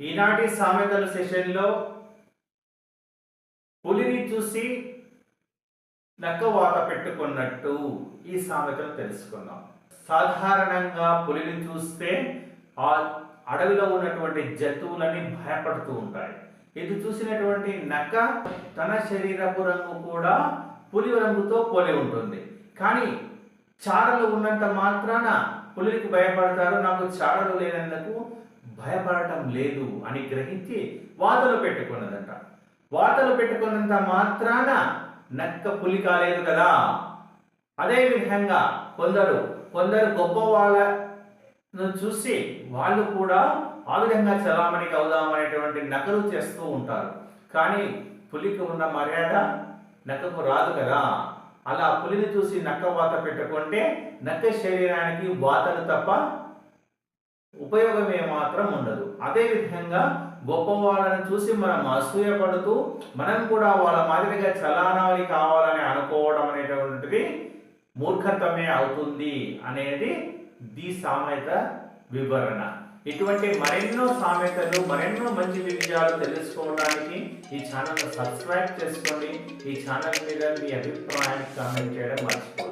ఈనాటి సామెతల సెషన్లో పులిని చూసి నక్క వాత పెట్టుకున్నట్టు ఈ సామెతను తెలుసుకుందాం సాధారణంగా పులిని చూస్తే ఆ అడవిలో ఉన్నటువంటి జంతువులన్నీ భయపడుతూ ఉంటాయి. ఇది చూసినటువంటి నక్క తన శరీరపు రంగు కూడా పులి రంగుతో పోలి ఉంటుంది. కానీ చారలు ఉన్నంత మాత్రాన పులికి భయపడతారు. నాకు చారలు లేనందుకు భయపడటం లేదు అని గ్రహించి వాతలు పెట్టుకున్నదంట. వాతలు పెట్టుకున్నంత మాత్రాన నక్క పులి కాలేదు కదా. అదే విధంగా కొందరు కొందరు గొప్ప వాళ్ళను చూసి వాళ్ళు కూడా ఆ విధంగా చలామణికి అవుదామనేటువంటి నకలు చేస్తూ ఉంటారు. కానీ పులికి ఉన్న మర్యాద నక్కకు రాదు కదా. అలా పులిని చూసి నక్క వాత పెట్టుకుంటే నక్క శరీరానికి వాతలు తప్ప ఉపయోగమే మాత్రం ఉండదు. అదేవిధంగా గొప్ప వాళ్ళని చూసి మనం అసూయపడుతూ మనం కూడా వాళ్ళ మాదిరిగా చలానాలి కావాలని అనుకోవడం అనేటువంటిది మూర్ఖత్వమే అవుతుంది అనేది ది సామెత వివరణ. ఇటువంటి మరెన్నో సామెతలు మరెన్నో మంచి విషయాలు తెలుసుకోవడానికి ఈ ఛానల్ సబ్స్క్రైబ్ చేసుకోండి ఈ ఛానల్ మీద మీ అభిప్రాయాన్ని కామెంట్ చేయడం మర్చిపోండి